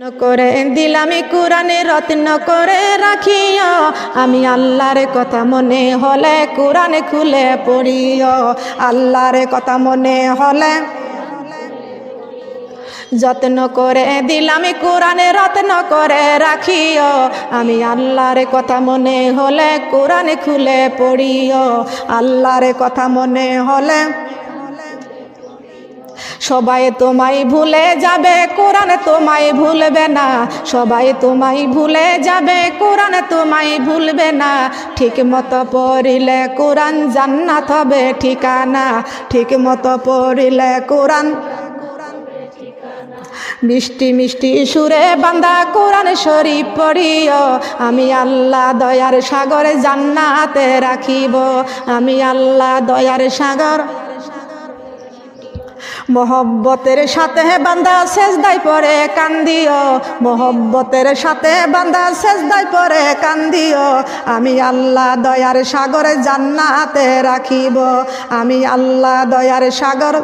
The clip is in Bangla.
করে দিলামি কোরআনে রত্ন করে রাখিও। আমি আল্লাহর কথা মনে হলে কোরআনে খুলে পড়িও। আল্লাহর কথা মনে হলে যত্ন করে দিলামি কোরআনে রত্ন করে রাখিও। আমি আল্লাহর কথা মনে হলে কোরআনে খুলে পড়িও। আল্লাহর কথা মনে হলে সবাই তোমায় ভুলে যাবে, কোরআন তোমায় ভুলবে না। সবাই তোমায় ভুলে যাবে, কোরআন তোমায় ভুলবে না। ঠিক মতো পড়িলে কোরআন জান্নাত হবে ঠিকানা। ঠিক মতো পড়িলে কোরআন মিষ্টি মিষ্টি সুরে বান্দা কোরআন শরীফ পড়িও। আমি আল্লাহ দয়ার সাগরে জান্নাতে রাখিব। আমি আল্লাহ দয়ার সাগর মোহব্বতের সাথে বান্দা শেষদায় পরে কান্দিও মোহব্বতের সাথে বান্দা শেষদায় পরে কান্দিও আমি আল্লাহ দয়ার সাগরে জান্নাতে রাখিব। আমি আল্লাহ দয়ার সাগর